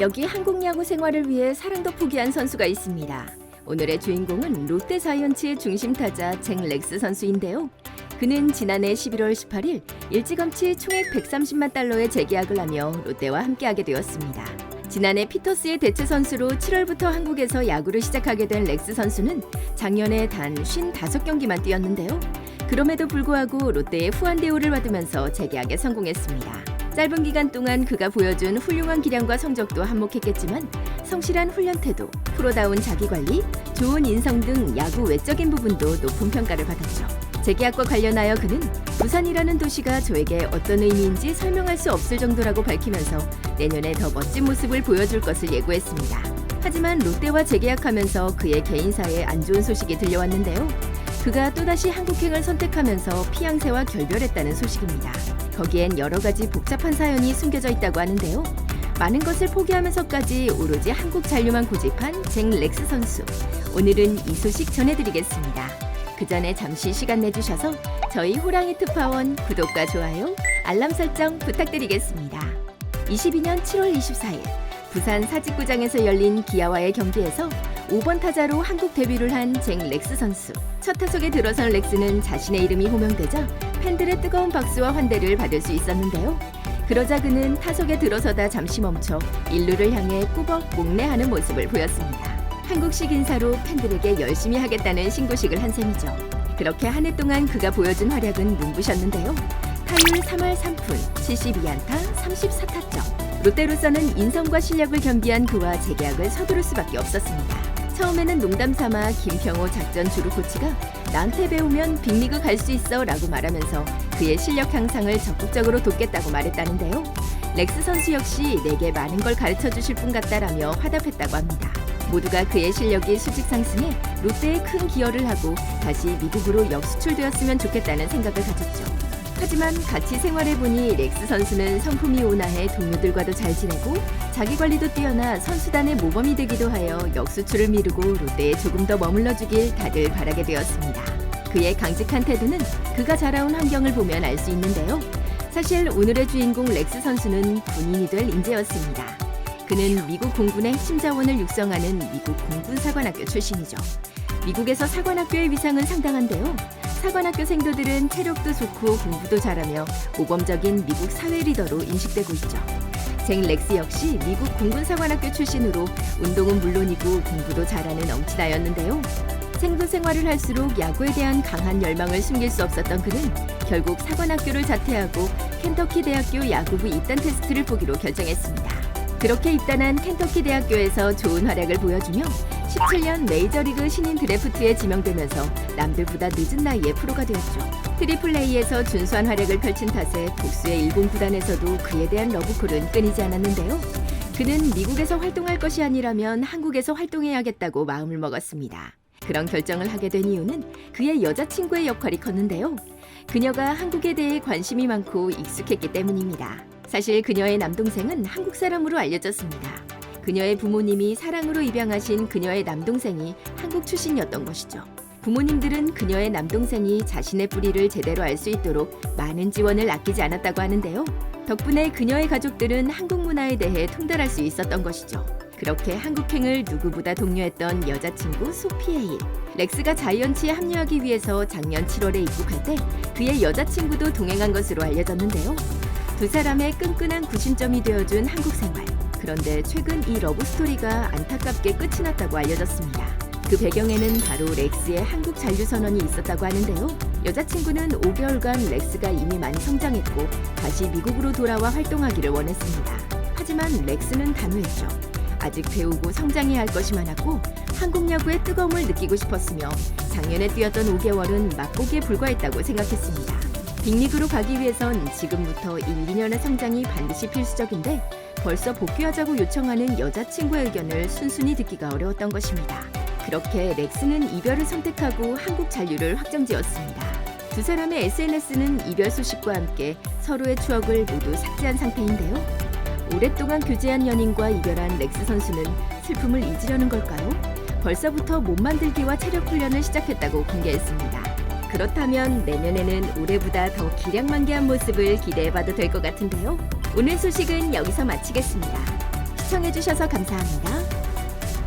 여기 한국 야구 생활을 위해 사랑도 포기한 선수가 있습니다. 오늘의 주인공은 롯데 자이언츠의 중심 타자 잭 렉스 선수인데요. 그는 지난해 11월 18일 일찌감치 총액 130만 달러의 재계약을 하며 롯데와 함께하게 되었습니다. 지난해 피터스의 대체 선수로 7월부터 한국에서 야구를 시작하게 된 렉스 선수는 작년에 단 55경기만 뛰었는데요. 그럼에도 불구하고 롯데의 후한 대우를 받으면서 재계약에 성공했습니다. 짧은 기간 동안 그가 보여준 훌륭한 기량과 성적도 한몫했겠지만 성실한 훈련 태도, 프로다운 자기관리, 좋은 인성 등 야구 외적인 부분도 높은 평가를 받았죠. 재계약과 관련하여 그는 부산이라는 도시가 저에게 어떤 의미인지 설명할 수 없을 정도라고 밝히면서 내년에 더 멋진 모습을 보여줄 것을 예고했습니다. 하지만 롯데와 재계약하면서 그의 개인사에 안 좋은 소식이 들려왔는데요. 그가 또다시 한국행을 선택하면서 피양새와 결별했다는 소식입니다. 거기엔 여러 가지 복잡한 사연이 숨겨져 있다고 하는데요. 많은 것을 포기하면서까지 오로지 한국 잔류만 고집한 잭 렉스 선수. 오늘은 이 소식 전해드리겠습니다. 그 전에 잠시 시간 내주셔서 저희 호랑이 특파원 구독과 좋아요, 알람 설정 부탁드리겠습니다. 22년 7월 24일 부산 사직구장에서 열린 기아와의 경기에서 5번 타자로 한국 데뷔를 한 잭 렉스 선수. 첫 타석에 들어선 렉스는 자신의 이름이 호명되자 팬들의 뜨거운 박수와 환대를 받을 수 있었는데요. 그러자 그는 타석에 들어서다 잠시 멈춰 일루를 향해 꾸벅 목례하는 모습을 보였습니다. 한국식 인사로 팬들에게 열심히 하겠다는 신고식을 한 셈이죠. 그렇게 한 해 동안 그가 보여준 활약은 눈부셨는데요. 타율 3할 3푼, 72안타, 34타점. 롯데로서는 인성과 실력을 겸비한 그와 재계약을 서두를 수밖에 없었습니다. 처음에는 농담 삼아 김평호 작전 주루 코치가 나한테 배우면 빅리그 갈 수 있어 라고 말하면서 그의 실력 향상을 적극적으로 돕겠다고 말했다는데요. 렉스 선수 역시 내게 많은 걸 가르쳐 주실 분 같다라며 화답했다고 합니다. 모두가 그의 실력이 수직 상승해 롯데에 큰 기여를 하고 다시 미국으로 역수출되었으면 좋겠다는 생각을 가졌죠. 하지만 같이 생활해보니 렉스 선수는 성품이 온화해 동료들과도 잘 지내고 자기 관리도 뛰어나 선수단의 모범이 되기도 하여 역수출을 미루고 롯데에 조금 더 머물러 주길 다들 바라게 되었습니다. 그의 강직한 태도는 그가 자라온 환경을 보면 알 수 있는데요. 사실 오늘의 주인공 렉스 선수는 군인이 될 인재였습니다. 그는 미국 공군의 핵심 자원을 육성하는 미국 공군 사관학교 출신이죠. 미국에서 사관학교의 위상은 상당한데요. 사관학교 생도들은 체력도 좋고 공부도 잘하며 모범적인 미국 사회 리더로 인식되고 있죠. 잭 렉스 역시 미국 공군 사관학교 출신으로 운동은 물론이고 공부도 잘하는 엄친아였는데요. 생도 생활을 할수록 야구에 대한 강한 열망을 숨길 수 없었던 그는 결국 사관학교를 자퇴하고 켄터키 대학교 야구부 입단 테스트를 보기로 결정했습니다. 그렇게 입단한 켄터키 대학교에서 좋은 활약을 보여주며 17년 메이저리그 신인 드래프트에 지명되면서 남들보다 늦은 나이에 프로가 되었죠. 트리플 A에서 준수한 활약을 펼친 탓에 복수의 일본 구단에서도 그에 대한 러브콜은 끊이지 않았는데요. 그는 미국에서 활동할 것이 아니라면 한국에서 활동해야겠다고 마음을 먹었습니다. 그런 결정을 하게 된 이유는 그의 여자친구의 역할이 컸는데요. 그녀가 한국에 대해 관심이 많고 익숙했기 때문입니다. 사실 그녀의 남동생은 한국 사람으로 알려졌습니다. 그녀의 부모님이 사랑으로 입양하신 그녀의 남동생이 한국 출신이었던 것이죠. 부모님들은 그녀의 남동생이 자신의 뿌리를 제대로 알 수 있도록 많은 지원을 아끼지 않았다고 하는데요. 덕분에 그녀의 가족들은 한국 문화에 대해 통달할 수 있었던 것이죠. 그렇게 한국행을 누구보다 독려했던 여자친구 소피에일. 렉스가 자이언츠에 합류하기 위해서 작년 7월에 입국할 때 그의 여자친구도 동행한 것으로 알려졌는데요. 두 사람의 끈끈한 구심점이 되어준 한국 생활. 그런데 최근 이 러브 스토리가 안타깝게 끝이 났다고 알려졌습니다. 그 배경에는 바로 렉스의 한국 잔류 선언이 있었다고 하는데요. 여자친구는 5개월간 렉스가 이미 많이 성장했고 다시 미국으로 돌아와 활동하기를 원했습니다. 하지만 렉스는 단호했죠. 아직 배우고 성장해야 할 것이 많았고 한국 야구의 뜨거움을 느끼고 싶었으며 작년에 뛰었던 5개월은 맛보기에 불과했다고 생각했습니다. 빅리그로 가기 위해선 지금부터 1, 2년의 성장이 반드시 필수적인데 벌써 복귀하자고 요청하는 여자친구의 의견을 순순히 듣기가 어려웠던 것입니다. 그렇게 렉스는 이별을 선택하고 한국 잔류를 확정지었습니다. 두 사람의 SNS는 이별 소식과 함께 서로의 추억을 모두 삭제한 상태인데요. 오랫동안 교제한 연인과 이별한 렉스 선수는 슬픔을 잊으려는 걸까요? 벌써부터 몸 만들기와 체력 훈련을 시작했다고 공개했습니다. 그렇다면 내년에는 올해보다 더 기량만개한 모습을 기대해봐도 될 것 같은데요. 오늘 소식은 여기서 마치겠습니다. 시청해주셔서 감사합니다.